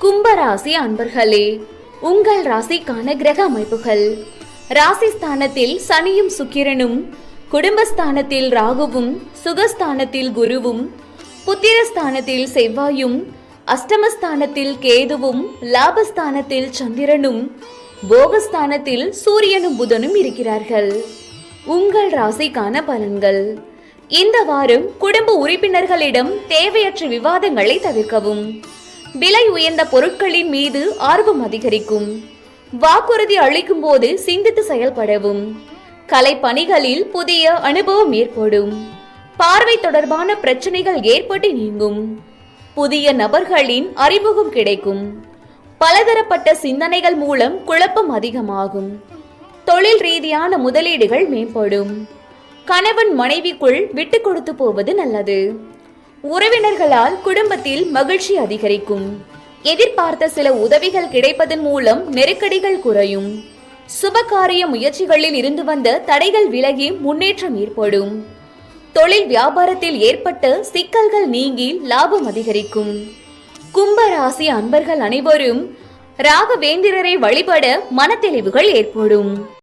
கும்பராசி அன்பர்களே உங்கள் ராசிக்கான கிரக அமைப்புகள். ராசி ஸ்தானத்தில் சனியும் சுக்கிரனும் குடும்பஸ்தானத்தில் ராகுவும் சுகஸ்தானத்தில் குருவும் புத்திரஸ்தானத்தில் செவ்வாயும் அஷ்டமஸ்தானத்தில் கேதுவும் லாபஸ்தானத்தில் சந்திரனும் போகஸ்தானத்தில் சூரியனும் புதனும் இருக்கிறார்கள். உங்கள் ராசிக்கான பலன்கள். இந்த வாரம் குடும்ப உறுப்பினர்களிடம் தேவையற்ற விவாதங்களை தவிர்க்கவும். விலை உயர்ந்த பொருட்களின் மீது ஆர்வம் அதிகரிக்கும். வாக்குறுதி அளிக்கும் போது சிந்தித்து செயல்படவும். கலை பணிகளில் புதிய அனுபவம் ஏற்படும். பார்வை தொடர்பான பிரச்சனைகள் ஏற்பட்டு நீங்கும். புதிய நபர்களின் அறிமுகம் கிடைக்கும். பலதரப்பட்ட சிந்தனைகள் மூலம் குழப்பம் அதிகமாகும். தொழில் ரீதியான முதலீடுகள் மேம்படும். கணவன் மனைவிக்குள் விட்டு கொடுத்து போவது நல்லது. உறவினர்களால் குடும்பத்தில் மகிழ்ச்சி அதிகரிக்கும். எதிர்பார்த்த சில உதவிகள் கிடைப்பதன் மூலம் நெருக்கடிகள் குறையும். சுபகாரிய முயற்சிகளில் இருந்து வந்த தடைகள் விலகி முன்னேற்றம் ஏற்படும். தொழில் வியாபாரத்தில் ஏற்பட்ட சிக்கல்கள் நீங்கி லாபம் அதிகரிக்கும். கும்பராசி அன்பர்கள் அனைவரும் ராகவேந்திரரை வழிபட மனத்தெளிவுகள் ஏற்படும்.